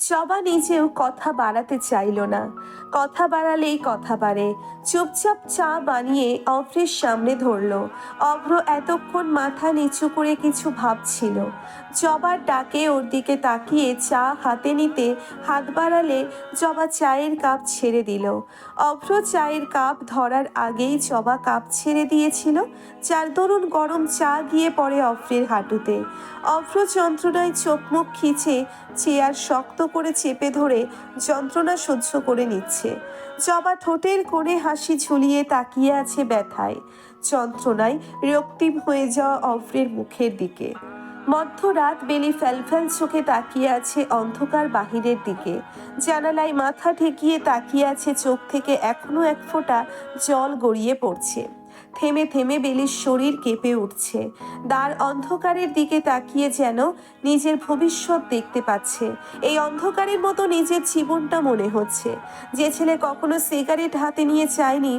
জবা নিজেও কথা বাড়াতে চাইল না। কথা বাড়ালেই কথা বাড়ে। চুপচাপ চা বানিয়ে অভ্রের সামনে ধরলো। অভ্র এতক্ষণ মাথা নিচু করে কিছু ভাবছিল। জবার ডাকে ওর দিকে তাকিয়ে চা হাতে নিতে হাত বাড়ালে জবা চায়ের কাপ ছেড়ে দিল। অভ্র চায়ের কাপ ধরার আগেই জবা কাপ ছেড়ে দিয়েছিল। যার দরুন গরম চা গিয়ে পড়ে অভ্রের হাঁটুতে। অভ্র যন্ত্রণায় চোখ মুখ খিচে চেয়ার শক্ত করে চেপে ধরে যন্ত্রণা সহ্য করে নিচ্ছে। জবা ঠোঁটের কোণে হাসি ঝুলিয়ে তাকিয়ে আছে ব্যথায়। যন্ত্রণায় রক্তিম হয়ে যাওয়া অভ্রের মুখের দিকে। মধ্যরাত বেলি ফ্যালফ্যাল চোখে তাকিয়ে আছে অন্ধকার বাহিরের দিকে। জানালায় মাথা ঠেকিয়ে তাকিয়ে আছে চোখ থেকে এখনও এক ফোঁটা জল গড়িয়ে পড়ছে। থেমে থেমে বেলির শরীর কেঁপে উঠছে। দ্বার অন্ধকারের দিকে তাকিয়ে যেন নিজের ভবিষ্যৎ দেখতে পাচ্ছে। এই অন্ধকারের মতো নিজের জীবনটা মনে হচ্ছে। যে ছেলে কখনো সিগারেট হাতে নিয়ে চায়নি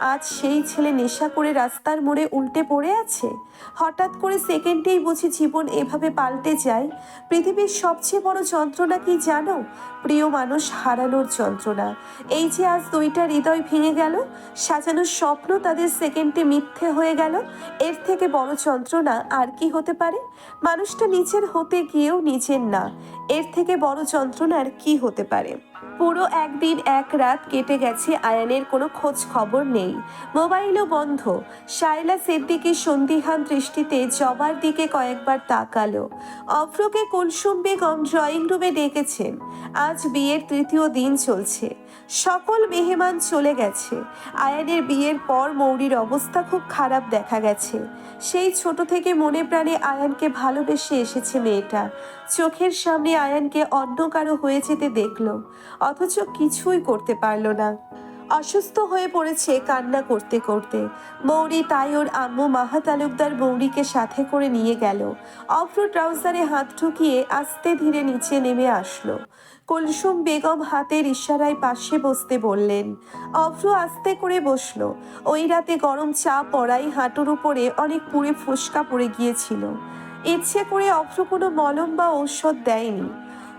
আজ সেই ছেলে নেশা করে রাস্তার মোড়ে উল্টে পড়ে আছে? হঠাৎ করে সেকেন্ডেই বুঝি জীবন এভাবে পাল্টে যায়। পৃথিবীর সবচেয়ে বড় যন্ত্রণা কি জানো? প্রিয় মানুষ, হারানোর যন্ত্রণা। এই যে আজ দুইটা হৃদয় ভেঙে গেল, সাজানোর স্বপ্ন তাদের সেকেন্ডে মিথ্যে হয়ে গেল, এর থেকে বড় যন্ত্রণা আর কি হতে পারে? মানুষটা নিজের হতে গিয়েও নিজের না। এর থেকে বড় যন্ত্রণা আর কি হতে পারে? পুরো একদিন এক রাত কেটে গেছে আয়ানের কোনো খোঁজ খবর নেই। মোবাইলও বন্ধ। শায়লা সিদ্দিকি সন্দিহান দৃষ্টিতে জবার দিকে কয়েকবার তাকালো। অভ্রকে কুলসুম বেগম ড্রয়িং রুমে ডেকেছেন। আজ বিয়ের তৃতীয় দিন চলছে। সকল মেহমান চলে গেছে। আয়ানের বিয়ের পর মৌরির অবস্থা খুব খারাপ দেখা গেছে। সেই ছোট থেকে মনে প্রাণে আয়ানকে ভালোবেসে এসেছে মেয়েটা। চোখের সামনে আয়ানকে অন্য কারও হয়ে যেতে দেখল। অথচ কিছুই করতে পারল না। অসুস্থ হয়ে পড়েছে কান্না করতে করতে। মৌরি তাই ওর আম্মু মাহা তালুকদার মৌরিকে সাথে করে নিয়ে গেল। অভ্র ট্রাউজারে হাত ঢুকিয়ে আস্তে ধীরে নিচে নেমে আসলো। কলসুম বেগম হাতের ইশারায় পাশে বসতে বললেন অভ্র আস্তে করে বসল। ওই রাতে গরম চা পড়াই হাঁটুর উপরে অনেক পুড়ে ফুসকা পড়ে গিয়েছিল। ইচ্ছে করে অভ্র কোনো মলম বা ঔষধ দেয়নি।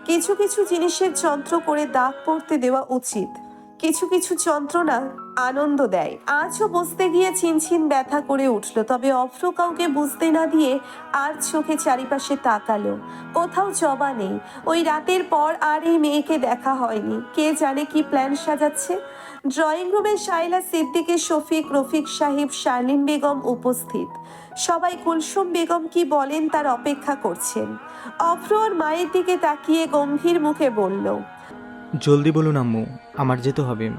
কিছু কিছু জিনিসের যন্ত্র করে দাগ পড়তে দেওয়া উচিত। কিছু কিছু যন্ত্রণা আনন্দ দেয়। আজও বসতে গিয়ে চিনচিন ব্যথা করে উঠল, তবে অভ্র কাউকে বুঝতে না দিয়ে আর চোখে চারিপাশে তাকালো। কোথাও জবা নেই। ওই রাতের পর আর এই মেয়েকে দেখা হয়নি। কে জানে কি প্ল্যান সাজাচ্ছে? ড্রয়িং রুমে শাইলা সিদ্দিকে, শফিক, রফিক সাহেব, শারলিন বেগম উপস্থিত। সবাই কুলসুম বেগম কি বলেন তার অপেক্ষা করছেন। অভ্র ওর মায়ের দিকে তাকিয়ে গম্ভীর মুখে বলল জলদি বলুন আম্মু আমার যেতে হবে।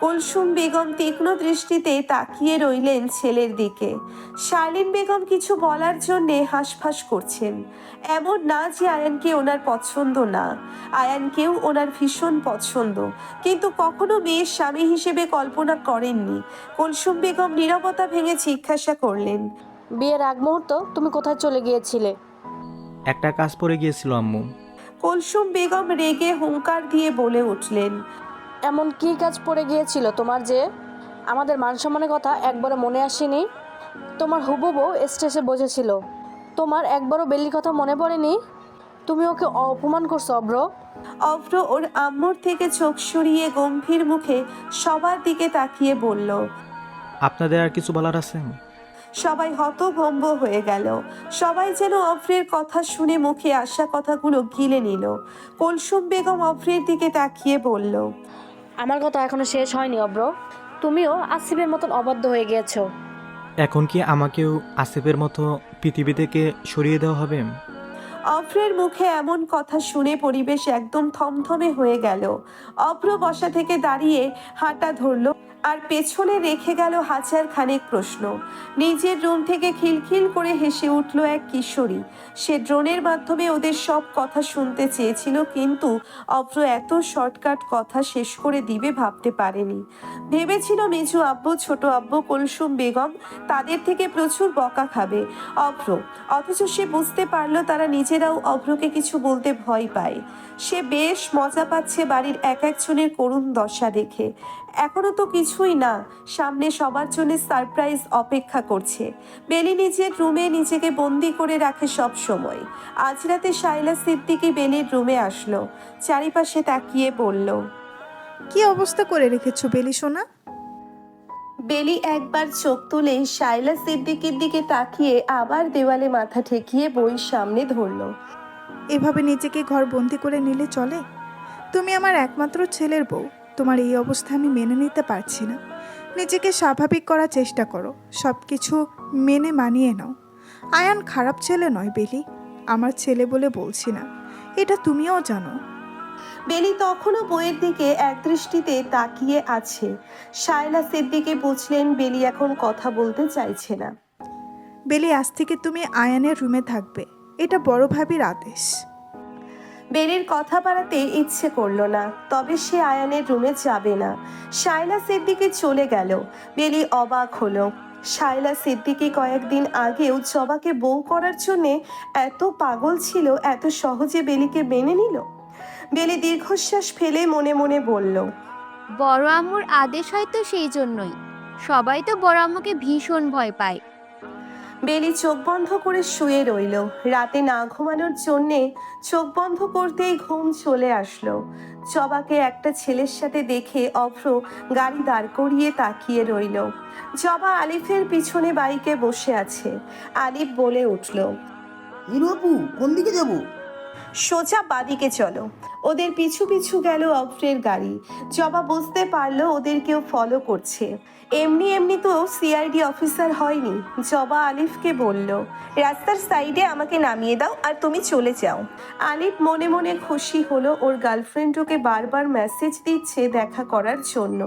কুলসুম বেগম তীক্ষ্ণ দৃষ্টিতে তাকিয়ে রইলেন ছেলের দিকে। শালিন বেগম কিছু বলার জন্যে হাঁসফাঁস করছেন। এমন না যে আয়ানকে ওনার পছন্দ না। আয়ানকেও ওনার ভীষণ পছন্দ। কিন্তু কখনো মেয়ের স্বামী হিসেবে কল্পনা করেননি। কুলসুম বেগম নীরবতা ভেঙে জিজ্ঞাসা করলেন বিয়ের আগ মুহূর্ত? তুমি কোথায় চলে গিয়েছিলে? একটা কাজ পড়ে গিয়েছিল আম্মু। কুলসুম বেগম রেগে হুঙ্কার দিয়ে বলে উঠলেন এমন কি কাজ পড়ে গিয়েছিল তোমার যে? আমাদের মান সম্মানের কথা একবারও মনে আসেনি। তোমার হুবু বউ স্টেজে বসেছিল। তোমার একবারও বেলির কথা মনে পড়েনি? তুমি ওকে অপমান করছ অব্র অভ্র ওর আম্মুর থেকে চোখ সরিয়ে গম্ভীর মুখে সবার দিকে তাকিয়ে বলল আপনাদের আর কিছু বলার আছে? সবাই হতভম্ব হয়ে গেল। সবাই যেন অভ্রের কথা শুনে মুখে আসা কথাগুলো গিলে নিল। কলসুম বেগম অভ্রের দিকে তাকিয়ে বলল আমার কথা এখনও শেষ হয়নি অব্র। তুমিও আসিফের মতন অবাধ্য হয়ে গিয়েছো। এখন কি আমাকেও আসিফের মতো পৃথিবী থেকে সরিয়ে দেওয়া হবে? অভ্রের মুখে এমন কথা শুনে পরিবেশ একদম থমথমে হয়ে গেল। অভ্র বসা থেকে দাঁড়িয়ে হাঁটা ধরলো আর পেছনে রেখে গেল হাজার খানেক প্রশ্ন। নিজের রুম থেকে খিলখিল করে হেসে উঠল এক কিশোরী। সে ড্রোনের মাধ্যমে ওদের সব কথা শুনতে চেয়েছিল, কিন্তু অভ্র এত শর্টকাট কথা শেষ করে দিবে ভাবতে পারেনি। ভেবেছিল মেজু আব্বু, ছোট আব্বু, কলসুম বেগম, তাদের থেকে প্রচুর বকা খাবে। অভ্র অথচ সে বুঝতে পারল তারা নিজেরাও অভ্রকে কিছু বলতে ভয় পায়। সে বেশ মজা পাচ্ছে বাড়ির এক একজনের করুণ দশা দেখে। এখনও তো কিছুই না। সামনে সবার জন্য সারপ্রাইজ অপেক্ষা করছে। বেলি নিজের রুমে নিজেকে বন্দি করে রাখে সব সময়। আজ রাতে শাইলা সিদ্দিকি বেলির রুমে আসলো। চারিপাশে তাকিয়ে বলল কি অবস্থা করে রেখেছো বেলি সোনা? বেলি একবার চোখ তুলে শাইলা সিদ্দিকির দিকে তাকিয়ে আবার দেওয়ালে মাথা ঠেকিয়ে বই সামনে ধরলো। এভাবে নিজেকে ঘর বন্দি করে নিলে চলে? তুমি আমার একমাত্র ছেলের বউ। তোমার এই অবস্থা আমি মেনে নিতে পারছি না। নিজেকে স্বাভাবিক করার চেষ্টা করো। সব কিছু মেনে মানিয়ে নাও। আয়ান খারাপ ছেলে নয় বেলি। আমার ছেলে বলে বলছি না। এটা তুমিও জানো। বেলি তখনও বইয়ের দিকে একদৃষ্টিতে তাকিয়ে আছে। শায়লা সিদ্দিকি বুঝলেন বেলি এখন কথা বলতে চাইছে না। বেলি আজ থেকে তুমি আয়ানের রুমে থাকবে। এটা বড় ভাবির আদেশ। বেলির কথা বাড়াতে ইচ্ছে করল না, তবে সে আয়ানের রুমে যাবে না। শায়লা সিদ্দিকি চলে গেল। বেলি অবাক হলো। শায়লা সিদ্দিকি কয়েকদিন আগেও জবাকে বউ করার জন্যে এত পাগল ছিল, এত সহজে বেলিকে মেনে নিল? বেলি দীর্ঘশ্বাস ফেলে মনে মনে বলল, বড় আম্মুর আদেশ হয়তো সেই জন্যই। সবাই তো বড় আম্মুকে ভীষণ ভয় পায়। বেলি চোখ বন্ধ করে শুয়ে রইল। রাতে না ঘুমানোর জন্যে চোখ বন্ধ করতেই ঘুম চলে আসলো। জবাকে একটা ছেলের সাথে দেখে অভ্র গাড়ি দাঁড় করিয়ে তাকিয়ে রইল। জবা আলিফের পিছনে বাইকে বসে আছে। আলিফ বলে উঠল হিরো আপু? কোন দিকে যাব? সোজা বাদিকে চলো। ওদের পিছু পিছু গেল অভ্রের গাড়ি। জবা বুঝতে পারল ওদের কেউ ফলো করছে। এমনি এমনি তো সিআইডি অফিসার হয়নি। জবা আলিফকে বলল, রাস্তার সাইডে আমাকে নামিয়ে দাও আর তুমি চলে যাও। আলিফ মনে মনে খুশি হলো ওর গার্লফ্রেন্ড ওকে বারবার মেসেজ দিচ্ছে দেখা করার জন্য।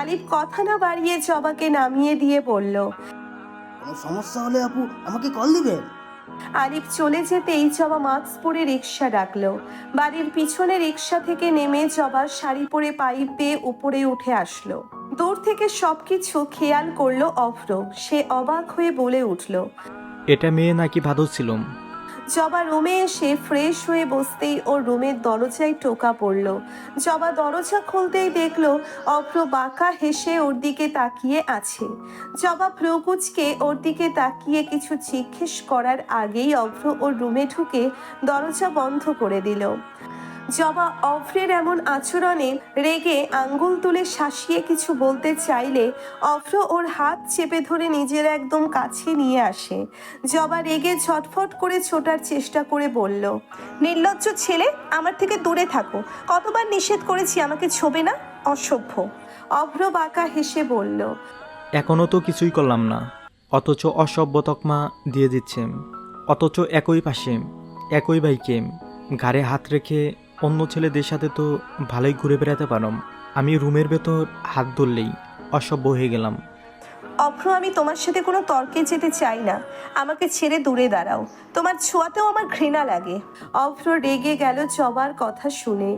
আলিফ কথা না বাড়িয়ে জবাকে নামিয়ে দিয়ে বলল, কোনো সমস্যা হলে আপু আমাকে কল দিবেন? আলিফ চলে যেতেই জবা মাস্ক পরে রিক্সা ডাকলো। বাড়ির পিছনে রিক্সা থেকে নেমে জবা শাড়ি পরে পাইপ বেয়ে উপরে উঠে আসলো। দূর থেকে সবকিছু খেয়াল করল অভ্র। সে অবাক হয়ে বলে উঠল, এটা মেয়ে নাকি ভাদু ছিলুম জবা রুমে এসে ফ্রেশ হয়ে বসতেই ওর রুমের দরজায় টোকা পড়ল। জবা দরজা খুলতেই দেখল অভ্র বাঁকা হেসে ওর দিকে তাকিয়ে আছে। জবা প্রকুচকে ওর দিকে তাকিয়ে কিছু জিজ্ঞেস করার আগেই অভ্র ওর রুমে ঢুকে দরজা বন্ধ করে দিল। জবা অভ্রের এমন আচরণে রেগে আঙ্গুল তুলে শাসিয়ে কিছু বলতে চাইলে অভ্র ওর হাত চেপে ধরে নিজের একদম কাছে নিয়ে আসে। জবা রেগে ছটফট করে ছোটার চেষ্টা করে বলল, নির্লজ্জ ছেলে, আমার থেকে দূরে থাকো। কতবার নিষেধ করেছি আমাকে ছোবে না? অসভ্য। অভ্র বাঁকা হেসে বলল এখনও তো কিছুই করলাম না। অথচ অসভ্য তকমা দিয়ে দিচ্ছে অথচ একই পাশে একই বাইকে ঘাড়ে হাত রেখে অন্য ছেলেদের সাথে তো ভালোই ঘুরে বেড়াতে পারম আমি রুমের ভেতর হাত ধরলেই অসভ্য হয়ে গেলাম। অভ্র আমি তোমার সাথে কোনো তর্কে যেতে চাই না। আমাকে ছেড়ে দূরে দাঁড়াও। তোমার ছোঁয়াতেও আমার ঘৃণা লাগে। অভ্র রেগে গেল জবার কথা শুনে।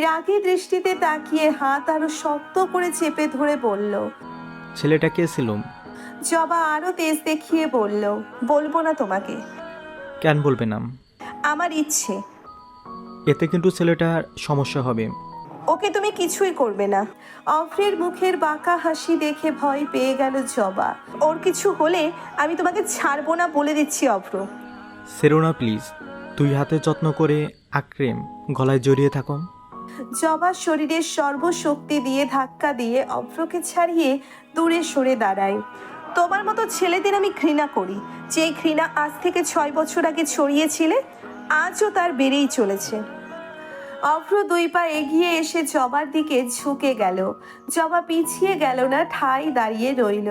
রাগী দৃষ্টিতে তাকিয়ে হাত আরও শক্ত করে চেপে ধরে বলল ছেলেটা কে ছিলুম জবা আরও তেজ দেখিয়ে বলল বলব না তোমাকে। কেন বলবে না? আমার ইচ্ছে। এতে কিন্তু ছেলেটার সমস্যা হবে। ওকে তুমি কিছুই করবে না। অভ্রের মুখের বাঁকা হাসি দেখে ভয় পেয়ে গেল জবা। ওর কিছু হলে আমি তোমাকে ছাড়বো না বলে দিচ্ছি অভ্র সেরোনা প্লিজ তুই হাতে যত্ন করে আক্রেম গলায় জড়িয়ে থাকো। জবা শরীরের সর্বশক্তি দিয়ে ধাক্কা দিয়ে অভ্রকে ছাড়িয়ে দূরে সরে দাঁড়ায়। তোমার মতো ছেলেদের আমি ঘৃণা করি। যে ঘৃণা আজ থেকে ছয় বছর আগে ছড়িয়েছিলে আজও তার বেড়েই চলেছে। অভ্র দুই পা এগিয়ে এসে জবার দিকে ঝুঁকে গেল। জবা পিছিয়ে গেল না, ঠাই দাঁড়িয়ে রইল।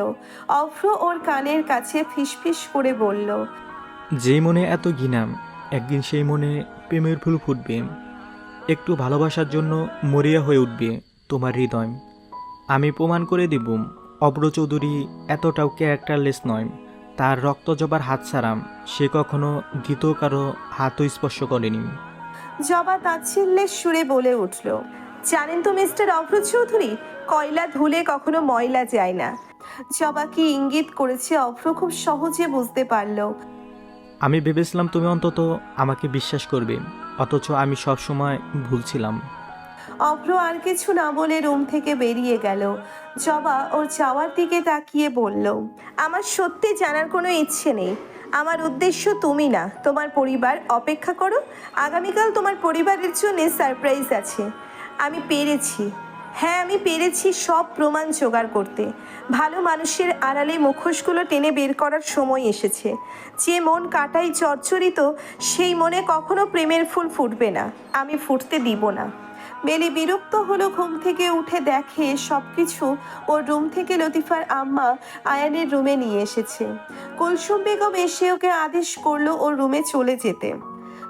অভ্র ওর কানের কাছে ফিসফিস করে বলল, যে মনে এত ঘৃণাম একদিন সেই মনে প্রেমের ফুল ফুটবে। একটু ভালোবাসার জন্য মরিয়া হয়ে উঠবে তোমার হৃদয়। আমি প্রমাণ করে দিব অব্র চৌধুরী এতটাও ক্যারেক্টারলেস নয়। তার রক্ত জবার হাত ছাড়াম সে কখনো দ্বিতীয় কারও হাতও স্পর্শ করেনি। জবা তাচ্ছিল্যের সুরে বলে উঠল জানেন তো মিস্টার অভ্র চৌধুরী কয়লা ধুলে কখনো ময়লা যায় না। জবা কি ইঙ্গিত করেছে অভ্র খুব সহজে বুঝতে পারল। আমি ভেবেছিলাম তুমি অন্তত আমাকে বিশ্বাস করবে অথচ আমি সবসময় ভুলছিলাম অভ্র আর কিছু না বলে রুম থেকে বেরিয়ে গেল। জবা ওর যাওয়ার দিকে তাকিয়ে বলল, আমার সত্যি জানার কোনো ইচ্ছে নেই। আমার উদ্দেশ্য তুমি না, তোমার পরিবার অপেক্ষা করো। আগামীকাল তোমার পরিবারের জন্য সারপ্রাইজ আছে। আমি পেরেছি। হ্যাঁ আমি পেরেছি সব প্রমাণ জোগাড় করতে। ভালো মানুষের আড়ালে মুখোশগুলো টেনে বের করার সময় এসেছে। যে মন কাটাই চচ্চরিত সেই মনে কখনো প্রেমের ফুল ফুটবে না। আমি ফুটতে দিব না। বেলি বিরক্ত হলো, ঘুম থেকে উঠে দেখে সবকিছু ওর রুম থেকে লতিফার আম্মা আয়ানের রুমে নিয়ে এসেছে। কুলসুম বেগম এসে ওকে আদেশ করল ওর রুমে চলে যেতে।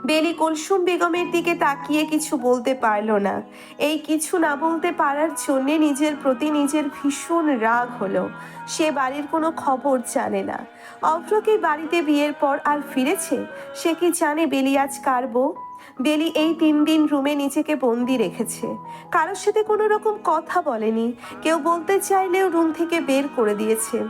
বেলি কুলসুম বেগমের দিকে তাকিয়ে কিছু বলতে পারল না। এই কিছু না বলতে পারার জন্যে নিজের প্রতি নিজের ভীষণ রাগ হলো। সে বাড়ির কোনো খবর জানে না। অভ্র কি বাড়িতে বিয়ের পর আর ফিরেছে? সে কি জানে বেলি আজ কার বউ? বেলি এই তিন দিন রুমে নিজেকে বন্দি রেখেছে। কারোর সাথে কোনো রকম কথা বলেনি। কেউ বলতে চাইলেও রুম থেকে বের করে দিয়েছে।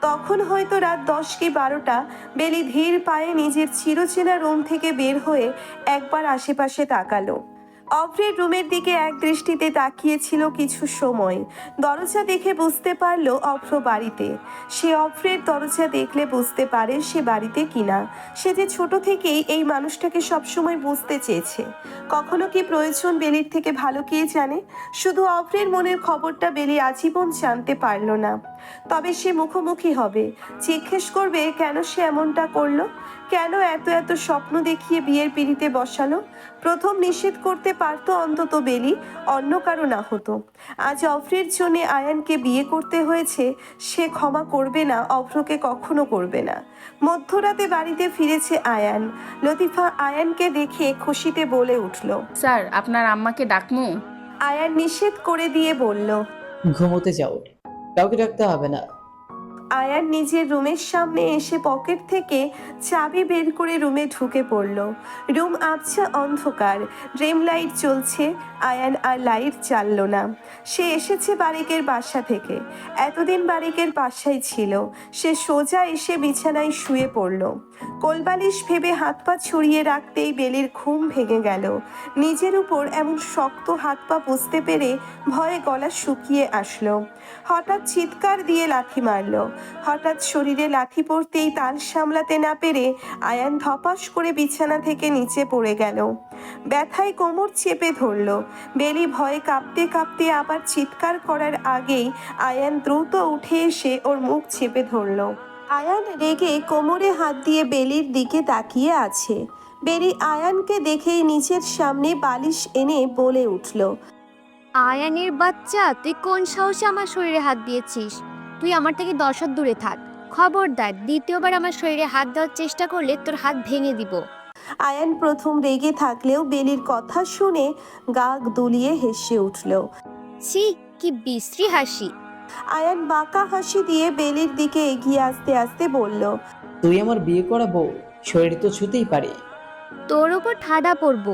তখন হয়তো রাত দশ কি বারোটা, বেলি ধীর পায়ে নিজের চিরচেনা রুম থেকে বের হয়ে একবার আশেপাশে তাকালো। অভ্রের রুমের দিকে এক দৃষ্টিতে তাকিয়েছিল কিছু সময়। দরজা দেখে বুঝতে পারল অভ্র বাড়িতে। সে অভ্রের দরজা দেখলে বুঝতে পারে সে বাড়িতে কিনা। সে যে ছোট থেকেই এই মানুষটাকে সবসময় বুঝতে চেয়েছে। কখনো কি প্রয়োজন বেলির থেকে ভালো কে জানে? শুধু অভ্রের মনের খবরটা বেলি আজীবন জানতে পারল না। তবে সে মুখোমুখি হবে। জিজ্ঞেস করবে, কেন সে এমনটা করল? কেন এত এত স্বপ্ন দেখিয়ে বিয়ের পিড়িতে বসালো? প্রথম নিষেধ করতে পারতো অন্তত বেলি অন্য কারও না হতো। আজ অভ্রের জন্য আয়ানকে বিয়ে করতে হয়েছে সে ক্ষমা করবে না অভ্রকে কখনো করবে না। মধ্যরাতে বাড়িতে ফিরেছে আয়ান। লতিফা আয়ানকে দেখে খুশিতে বলে উঠল স্যার আপনার আম্মাকে ডাকমু? আয়ান নিষেধ করে দিয়ে বলল ঘুমোতে যাও। কাউকে ডাকতে হবে না। আয়ান নিজের রুমের সামনে এসে পকেট থেকে চাবি বের করে রুমে ঢুকে পড়ল। রুম আবছা অন্ধকার। ড্রিম লাইট চলছে আয়ান আর লাইট জ্বাললো না। সে এসেছে বারিকের বাসা থেকে। এতদিন বারিকের বাসায় ছিল। সে সোজা এসে বিছানায় শুয়ে পড়ল। কোলবালিশ ভেবে হাত পা ছড়িয়ে রাখতেই বেলির ঘুম ভেঙে গেল। নিজের উপর এমন শক্ত হাত পা বুঝতে পেরে ভয়ে গলা শুকিয়ে আসলো। হঠাৎ চিৎকার দিয়ে লাথি মারল। হঠাৎ শরীরে লাথি পড়তেই তাল সামলাতে না পেরে আয়ান ধপাস করে বিছানা থেকে নিচে পড়ে গেল। ব্যথায় কোমর চেপে ধরল। বেলি ভয়ে কাঁপতে কাঁপতে আবার চিৎকার করার আগেই আয়ান দ্রুত উঠে এসে ওর মুখ চেপে ধরল। আয়ান রেগে কোমরে হাত দিয়ে বেলির দিকে তাকিয়ে আছে। বেলি আয়ানকে দেখেই নিচের সামনে বালিশ এনে বলে উঠল, আয়ানের বাচ্চা, তুই কোন সাহসে আমার শরীরে হাত দিয়েছিস? তুই আমার থেকে দশ হাত দূরে থাক। খবরদার দ্বিতীয়বার আমার শরীরে হাত দেওয়ার চেষ্টা করলে তোর হাত ভেঙে দিব। আয়ান প্রথম রেগে থাকলেও বেলির কথা শুনে গা দুলিয়ে হেসে উঠল। ছি কি বিশ্রী হাসি। আয়ান বাঁকা হাসি দিয়ে বেলির দিকে এগিয়ে আসতে আসতে বলল তুই আমার বিয়ে করা বউ শরীর তো ছুতেই পারে। তোর ওপর ঠাডা পড়ব।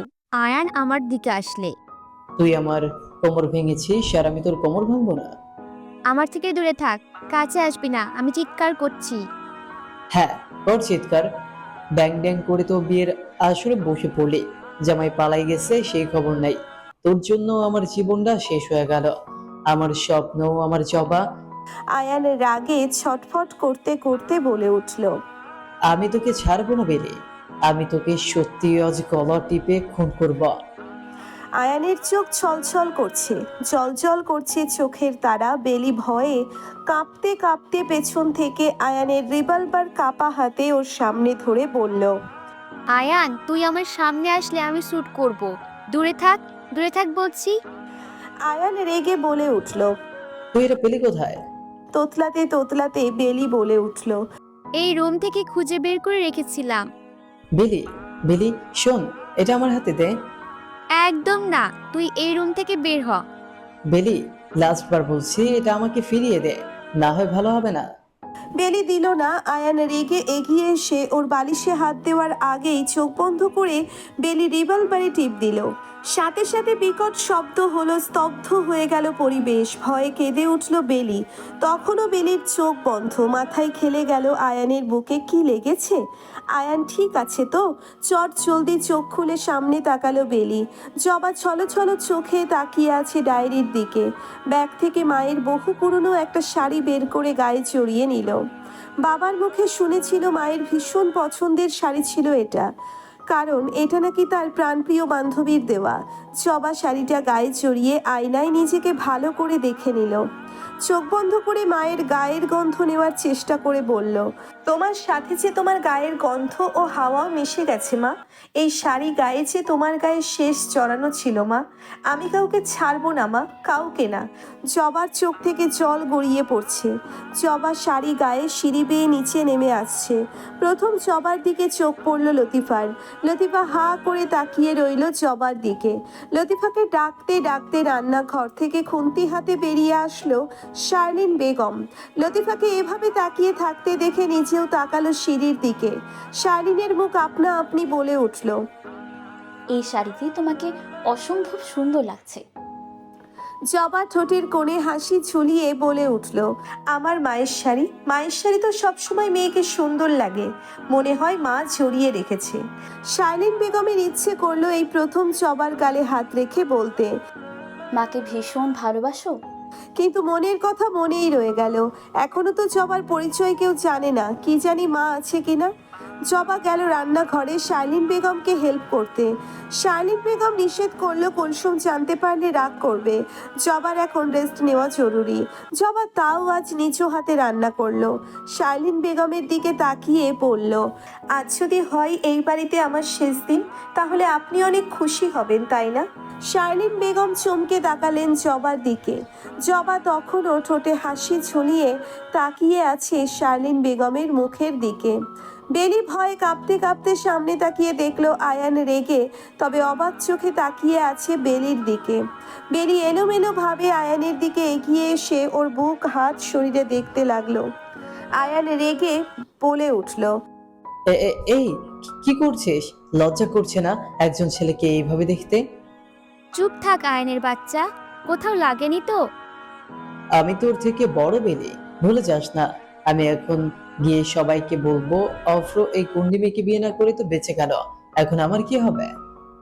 আয়ান আমার দিকে আসলে। তুই আমার কোমর ভেঙেছিস আর আমি তোর কোমর ভাঙবো না। আমার থেকে দূরে থাক কাছে আসবি না আমি চিৎকার করছি। হ্যাঁ কর চিৎকার। ব্যাং ড্যাং করে তো বিয়ের আসরে বসে পড়লি। জামাই পালাই গেছে সেই খবর নাই। তোর জন্য আমার জীবনটা শেষ হয়ে গেল। আমার স্বপ্ন আমার জবা। আয়ান রাগে ছটফট করতে করতে বলে উঠল আমি তোকে ছাড়বো না বেলে আমি তোকে সত্যি আজ গলা টিপে খুন করব। আয়ানের চোখ ছলছল করছে জলজল করছে চোখের তারা বেলি ভয়ে কাঁপতে কাঁপতে পেছন থেকে আয়ানের রিভলভার কাপা হাতে ওর সামনে ধরে বলল আয়ান তুই আমার সামনে আসলে আমি শ্যুট করব। দূরে থাক দূরে থাক বলছি। আয়ান রেগে বলে উঠল তুই এটা পেলি কোথায়? তোতলাতে তোতলাতে বেলি বলে উঠল এই রুম থেকে খুঁজে বের করে রেখেছিলাম। বেলি বেলি শোন এটা আমার হাতে দে। একদম না তুই এই রুম থেকে বের হ। বেলি লাস্টবার বলছি এটা আমাকে ফিরিয়ে দে না হয় ভালো হবে না। বেলি দিল না আয়ান রেগে এগিয়ে এসে ওর বালিশে হাত দেওয়ার আগেই চোখ বন্ধ করে বেলি রিভলভারে টিপ দিল। সাথে সাথে বিকট শব্দ হলো স্তব্ধ হয়ে গেল পরিবেশ ভয়ে কেঁদে উঠল বেলি। তখনও বেলির চোখ বন্ধ মাথায় খেলে গেল আয়ানের বুকে কি লেগেছে? আয়ান, ঠিক আছে তো? চট জলদি চোখ খুলে সামনে তাকালো বেলি। জবা ছলো ছলো চোখে তাকিয়ে আছে ডায়েরির দিকে। ব্যাগ থেকে মায়ের বহু পুরনো একটা শাড়ি বের করে গায়ে চড়িয়ে নিল। বাবার মুখে শুনেছিল মায়ের ভীষণ পছন্দের শাড়ি ছিল এটা। কারণ এটা নাকি তার প্রাণপ্রিয় বান্ধবীর দেওয়া। জবা শাড়িটা গায়ে চড়িয়ে আয়নায় নিজেকে ভালো করে দেখে নিল। চোখ বন্ধ করে মায়ের গায়ের গন্ধ নেওয়ার চেষ্টা করে বলল, তোমার সাথে যে তোমার গায়ের গন্ধ ও হাওয়াও মিশে গেছে মা। এই শাড়ি গায়ে যে তোমার গায়ে শেষ চড়ানো ছিল মা, আমি কাউকে ছাড়বো না মা, কাউকে না। জবার চোখ থেকে জল গড়িয়ে পড়ছে। জবা শাড়ি গায়ে সিঁড়ি বেয়ে নিচে নেমে আসছে। প্রথম জবার দিকে চোখ পড়ল লতিফার। লতিফা হা করে তাকিয়ে রইল জবার দিকে। লতিফাকে ডাকতে ডাকতে রান্নাঘর থেকে খুন্তি হাতে বেরিয়ে আসলো শার্লিন বেগম। লতিফাকে এভাবে তাকিয়ে থাকতে দেখে নিজেও তাকালো সিঁড়ির দিকে। শার্লিনের মুখ আপনা আপনি বলে উঠল এই শাড়িতে তোমাকে অসম্ভব সুন্দর লাগছে। জবা ঠোঁটের কোণে হাসি ঝুলিয়ে বলে উঠল আমার মায়ের শাড়ি? মায়ের শাড়ি তো সবসময় মেয়েকে সুন্দর লাগে। মনে হয় মা জড়িয়ে রেখেছে। শাইলিন বেগমের ইচ্ছে করল এই প্রথম জবার গালে হাত রেখে বলতে মাকে ভীষণ ভালোবাসো? কিন্তু মনের কথা মনেই রয়ে গেল। এখনও তো সবার পরিচয় কেউ জানে না। কি জানি মা আছে কিনা। জবা গেল রান্নাঘরে শাইলিন বেগমকে হেল্প করতে। শাইলিন বেগম নিষেধ করল কুলসুম জানতে পারলে রাগ করবে। জবার এখন রেস্ট নেওয়া জরুরি। জবা তাও আজ নিচু হাতে রান্না করল। শাইলিন বেগমের দিকে তাকিয়ে বলল, আজ যদি হয় এই বাড়িতে আমার শেষ দিন, তাহলে আপনি অনেক খুশি হবেন, তাই না? শাইলিন বেগম চমকে তাকালেন জবার দিকে। জবা তখনও ঠোঁটে হাসি ঝুলিয়ে তাকিয়ে আছে শার্লিন বেগমের মুখের দিকে। বেলি ভয়ে কাঁপতে কাঁপতে সামনে তাকিয়ে দেখল আয়ান রেগে তবে অবাক চোখে তাকিয়ে আছে বেলির দিকে। বেলি এলোমেলো ভাবে আয়ানের দিকে এগিয়ে এসে ওর বুক হাত শরীরে দেখতে লাগল। আয়ান রেগে বলে উঠল এই কি করছিস? লজ্জা করছে না একজন ছেলেকে এইভাবে দেখতে? চুপ থাক আয়নের বাচ্চা কোথাও লাগেনি তো? আমি তোর থেকে বড় বেলি ভুলে যাস না। আমি এখন গিয়ে সবাইকে বলব অফ্র এই কুন্ডি মেয়েকে বিয়ে না করে তো বেঁচে গেল। এখন আমার কি হবে?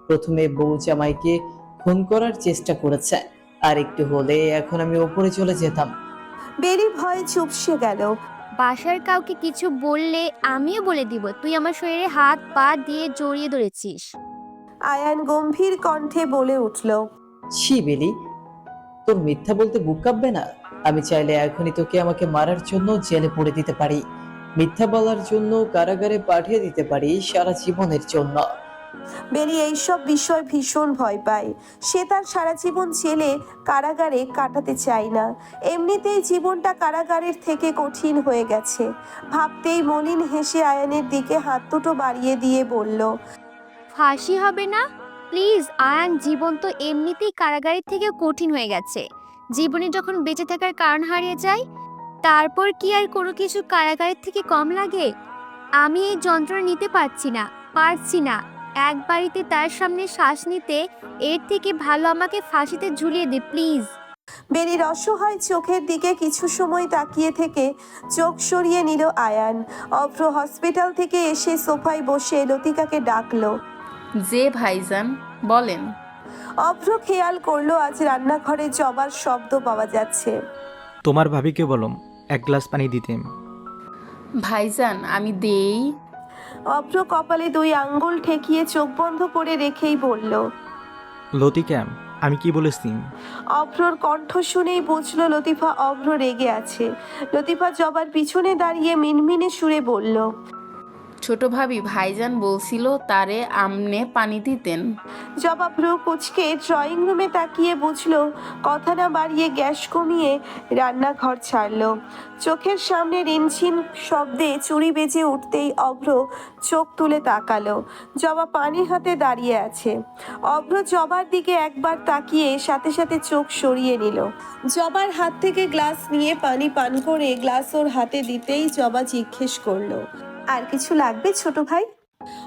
প্রথমে বউ জামাইকে খুন করার চেষ্টা করেছে আর একটু হলে এখন আমি ওপরে চলে যেতাম। বেলি ভয়ে চুপসে গেল। বাসার কাউকে কিছু বললে আমিও বলে দিব তুই আমার শরীরে হাত পা দিয়ে জড়িয়ে ধরেছিস। আয়ান গম্ভীর কণ্ঠে বলে উঠল ছি বেলি তোর মিথ্যা বলতে বুক কাঁপবে না? আমি চাইলে এখনই তোকে আমাকে মারার জন্য জেলে পড়ে দিতে পারি। মিথ্যা বলার জন্য কারাগারে পাঠিয়ে দিতে পারি সারা জীবনের জন্য। বেরি এইসব বিষয় ভীষণ ভয় পায়। সে তার সারা জীবন জেলে কারাগারে কাটাতে চায় না। এমনিতেই জীবনটা কারাগারের থেকে কঠিন হয়ে গেছে। ভাবতেই মলিন হেসে আয়ানের দিকে হাত দুটো বাড়িয়ে দিয়ে বলল ফাঁসি হবে না? প্লিজ আয়ান জীবন তো এমনিতেই কারাগারের থেকে কঠিন হয়ে গেছে। জীবনে যখন বেঁচে থাকার কারণ হারিয়ে যায় তারপর কি আর কোনো কিছু কারাগারের থেকে কম লাগে? আমি এই যন্ত্রণা নিতে পারছি না পারছি না। এক বাড়িতে তার সামনে শ্বাস নিতে এর থেকে ভালো আমাকে ফাঁসিতে ঝুলিয়ে দে প্লিজ। বেরির অসহায় চোখের দিকে কিছু সময় তাকিয়ে থেকে চোখ সরিয়ে নিল আয়ান। অভ্র হসপিটাল থেকে এসে সোফায় বসে লতিকাকে ডাকলো। যে ভাইজান বলেন। অভ্র খেয়াল করল আজ রান্নাঘরে জবার শব্দ পাওয়া যাচ্ছে। তোমার ভাবিকে বলো এক গ্লাস পানি দিতেন। ভাইজান আমি দেই। অভ্র কপালে দুই আঙ্গুল ঠেকিয়ে চোখ বন্ধ করে রেখেই বলল লতিকা আমি কি বলেছি? অভ্রর কণ্ঠ শুনেই বুঝল লতিফা অভ্র রেগে আছে। লতিফা জবার পিছনে দাঁড়িয়ে মিনমিনে সুরে বলল ছোট ভাবি ভাইজান বলছিল, তারে আমনে পানি দিতেন। জবা ভ্রু কুচকে ড্রয়িং রুমে তাকিয়ে বুঝলো কথা না বাড়িয়ে গ্যাস কমিয়ে রান্নাঘর ছাড়লো। চোখের সামনে রিনঝিন শব্দে চুরি বেজে উঠতেই অভ্র চোখ তুলে তাকালো। জবা পানি হাতে দাঁড়িয়ে আছে। অভ্র জবার দিকে একবার তাকিয়ে সাথে সাথে চোখ সরিয়ে নিল। জবার হাত থেকে গ্লাস নিয়ে পানি পান করে গ্লাস ওর হাতে দিতেই জবা জিজ্ঞেস করল আর কিছু লাগবে ছোট ভাই?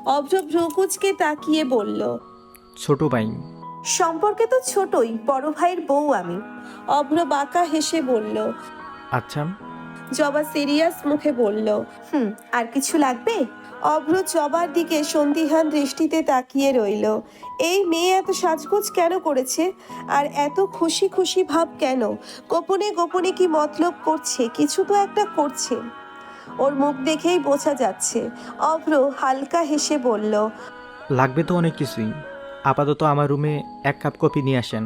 অভ্র ভ্রুকুচকে তাকিয়ে বলল ছোট ভাই। সম্পর্কে তো ছোটই বড় ভাইয়ের বউ আমি। অভ্র বাঁকা হেসে বলল আচ্ছা। জবা সিরিয়াস মুখে বলল হুম আর কিছু লাগবে? অভ্র জবার দিকে সন্দিহান দৃষ্টিতে তাকিয়ে রইল এই মেয়ে এত সাজগোজ কেন করেছে? আর এত খুশি খুশি ভাব কেন? গোপনে গোপনে কি মতলব করছে? কিছু তো একটা করছে। ওর মুখ দেখেই বোঝা যাচ্ছে। অভ্র হালকা হেসে বলল লাগবে তো অনেক কিছুই। আপাতত আমার রুমে এক কাপ কফি নিয়ে আসেন।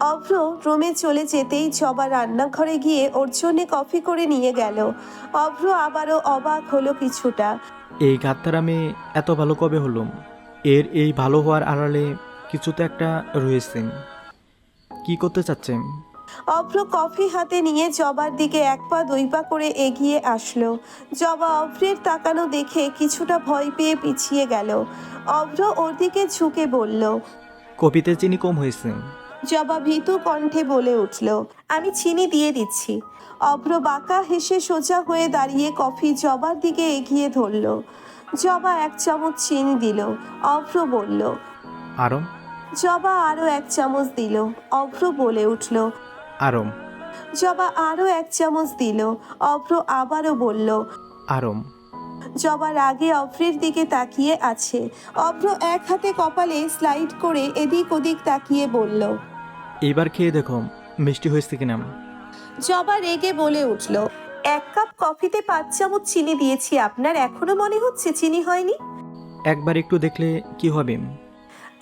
অভ্র রুমে চলে যেতেই জবা রান্নাঘরে গিয়ে ওর জন্য কফি করে নিয়ে গেল। অভ্র আবারও অবাক হলো কিছুটা। এই গাত্তার আমি এত ভালো কবে হলাম এর এই ভালো হওয়ার আড়ালে কিছু তো একটা রয়েছে। কি করতে চাচ্ছেন? অভ্র কফি হাতে নিয়ে জবার দিকে এক পা দুই পা করে এগিয়ে আসলো। জবা অভ্রের তাকানো দেখে কিছুটা ভয় পেয়ে পিছিয়ে গেল। অভ্র ওর দিকে ঝুঁকে বলল কপিতে চিনি কম হয়েছে। জবা ভীতু কণ্ঠে বলে উঠল আমি চিনি দিয়ে দিচ্ছি। অভ্র বাঁকা হেসে সোজা হয়ে দাঁড়িয়ে কফি জবার দিকে এগিয়ে ধরল। জবা এক চামচ চিনি দিল। অভ্র বলল আরও জবা আরও এক চামচ দিল। অভ্র বলে উঠল আরম। জবা আরও এক চামচ দিল। অভ্র আবারও বলল আরম। জবা রাগে অভ্রের দিকে তাকিয়ে আছে। অভ্র এক হাতে কপালে স্লাইড করে এদিক ওদিক তাকিয়ে বলল এবার খেয়ে দেখো মিষ্টি হয়েছে কিনা। জবা রেগে বলে উঠল এক কাপ কফিতে পাঁচ চামচ চিনি দিয়েছি আপনার এখনও মনে হচ্ছে চিনি হয়নি? একবার একটু দেখলে কি হবে?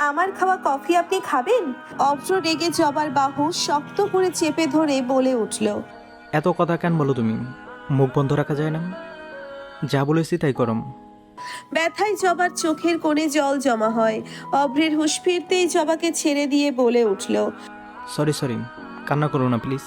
আমার খাওয়া কফি আপনি খাবেন? অভ্র রেগে জবার বাহু শক্ত করে চেপে ধরে বলে উঠল। এত কথা কেন বলো তুমি? মুখ বন্ধ রাখা যায় না? যা বলেছি তাই করম ব্যথায় জবার চোখের কোণে জল জমা হয়। অভ্রের হুঁশ ফিরতেই জবাকে ছেড়ে দিয়ে বলে উঠল। সরি সরি কান্না করো না প্লিজ